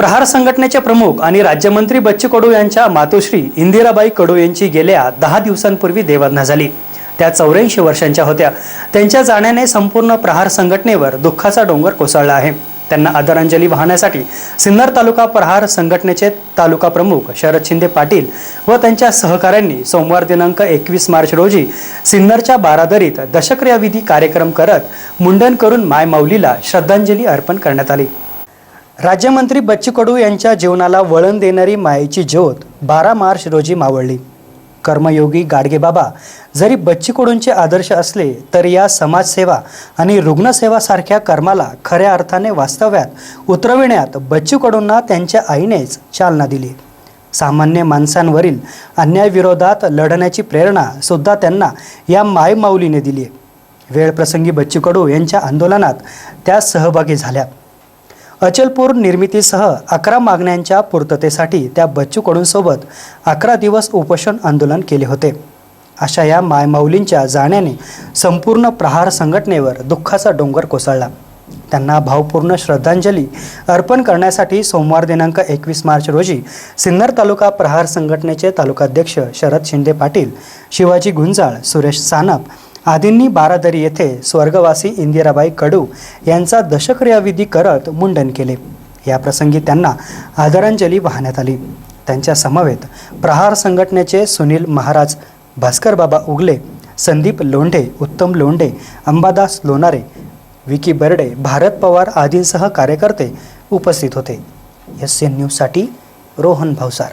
प्रहार संघटनेचे प्रमुख आणि राज्यमंत्री बच्चू कडू यांच्या मातोश्री इंदिराबाई कडू यांची गेल्या दहा दिवसांपूर्वी देवाज्ञा झाली. त्या चौऱ्याऐंशी वर्षांच्या होत्या. त्यांच्या जाण्याने संपूर्ण प्रहार संघटनेवर दुःखाचा डोंगर कोसळला आहे. त्यांना आदरांजली वाहण्यासाठी सिन्नर तालुका प्रहार संघटनेचे तालुका प्रमुख शरद शिंदे पाटील व त्यांच्या सहकाऱ्यांनी सोमवार दिनांक एकवीस मार्च रोजी सिन्नरच्या बारादरीत दशक्रियाविधी कार्यक्रम करत मुंडन करून मायमाऊलीला श्रद्धांजली अर्पण करण्यात आली. राज्यमंत्री बच्चू कडू यांच्या जीवनाला वळण देणारी मायेची ज्योत बारा मार्च रोजी मावळली. कर्मयोगी गाडगेबाबा जरी बच्चू कडूंचे आदर्श असले तरी या समाजसेवा आणि रुग्णसेवासारख्या कर्माला खऱ्या अर्थाने वास्तव्यात उतरविण्यात बच्चू कडूंना त्यांच्या आईनेच चालना दिली. सामान्य माणसांवरील अन्यायविरोधात लढण्याची प्रेरणा सुद्धा त्यांना या मायमाऊलीने दिली वेळप्रसंगी बच्चू कडू यांच्या आंदोलनात त्या सहभागी झाल्या. अचलपूर निर्मितीसह अकरा मागण्यांच्या पूर्ततेसाठी त्या बच्चू कडूंसोबत अकरा दिवस उपोषण आंदोलन केले होते. अशा या मायमाऊलींच्या जाण्याने संपूर्ण प्रहार संघटनेवर दुःखाचा डोंगर कोसळला. त्यांना भावपूर्ण श्रद्धांजली अर्पण करण्यासाठी सोमवार दिनांक एकवीस मार्च रोजी सिन्नर तालुका प्रहार संघटनेचे तालुकाध्यक्ष शरद शिंदे पाटील शिवाजी गुंजाळ सुरेश सानप आदींनी बारादरी येथे स्वर्गवासी इंदिराबाई कडू यांचा दशक्रियाविधी करत मुंडन केले. या प्रसंगी त्यांना आदरांजली वाहण्यात आली. त्यांच्या समवेत प्रहार संघटनेचे सुनील महाराज भास्कर बाबा उगले संदीप लोंढे उत्तम लोंढे अंबादास लोणारे विकी बर्डे भारत पवार आदींसह कार्यकर्ते उपस्थित होते. एस एन न्यूजसाठी रोहन भावसार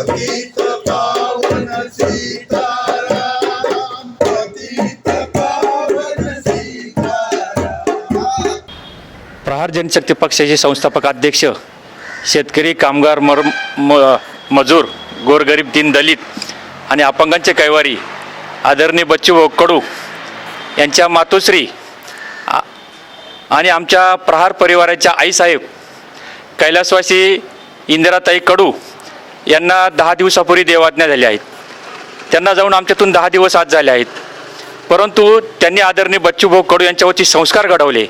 पतित पावन सीताराम पतित पावन सीताराम. प्रहार जनशक्ती पक्षाचे संस्थापक अध्यक्ष शेतकरी कामगार मर म मजूर गोरगरीब दीनदलित आणि अपंगांचे कैवारी आदरणीय बच्चू कडू यांच्या मातोश्री आणि आमच्या प्रहार परिवाराच्या आईसाहेब कैलासवासी इंदिराताई कडू यांना दहा दिवसापूर्वी देवाज्ञा झाल्या आहेत. त्यांना जाऊन आमच्यातून दहा दिवस आज झाले आहेत. परंतु त्यांनी आदरणीय बच्चूभाऊ कडू यांच्यावरती संस्कार घडवले.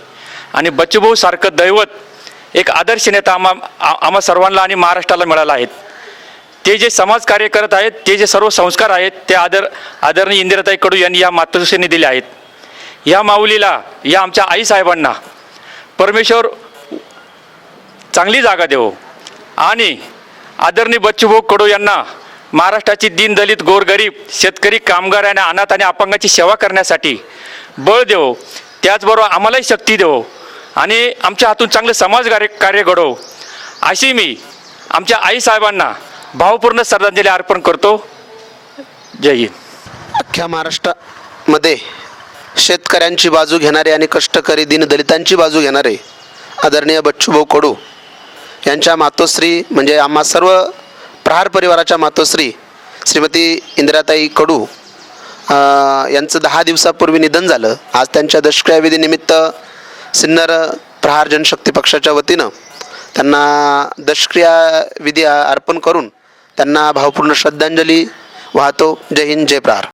आणि बच्चूभाऊ सारखं दैवत एक आदर्श नेता आम्हा आम्हा सर्वांना आणि महाराष्ट्राला मिळाला आहेत. ते जे समाज कार्य करत आहेत ते जे सर्व संस्कार आहेत ते आदर आदरणीय इंदिराताई कडू यांनी या मातोश्रीने दिले आहेत. या माऊलीला या आमच्या आईसाहेबांना परमेश्वर चांगली जागा देव. आणि आदरणीय बच्चूभाऊ कडू यांना महाराष्ट्राची दीनदलित गोरगरीब शेतकरी कामगार आणि अनाथ आणि अपंगाची सेवा करण्यासाठी बळ देवो. त्याचबरोबर आम्हालाही शक्ती देवो. आणि आमच्या हातून चांगलं समाज कार्य कार्य घडवो. अशी मी आमच्या आईसाहेबांना भावपूर्ण श्रद्धांजली अर्पण करतो. जय हिंद. अख्ख्या महाराष्ट्रामध्ये शेतकऱ्यांची बाजू घेणारे आणि कष्टकरी दीनदलितांची बाजू घेणारे आदरणीय बच्चूभाऊ कडू यांच्या मातोश्री म्हणजे आम्हा सर्व प्रहार परिवाराच्या मातोश्री श्रीमती इंदिराताई कडू यांचं दहा दिवसापूर्वी निधन झालं. आज त्यांच्या दशक्रियाविधीनिमित्त सिन्नर प्रहार जनशक्ती पक्षाच्या वतीनं त्यांना दशक्रिया विधी अर्पण करून त्यांना भावपूर्ण श्रद्धांजली वाहतो. जय हिंद जय प्रहार.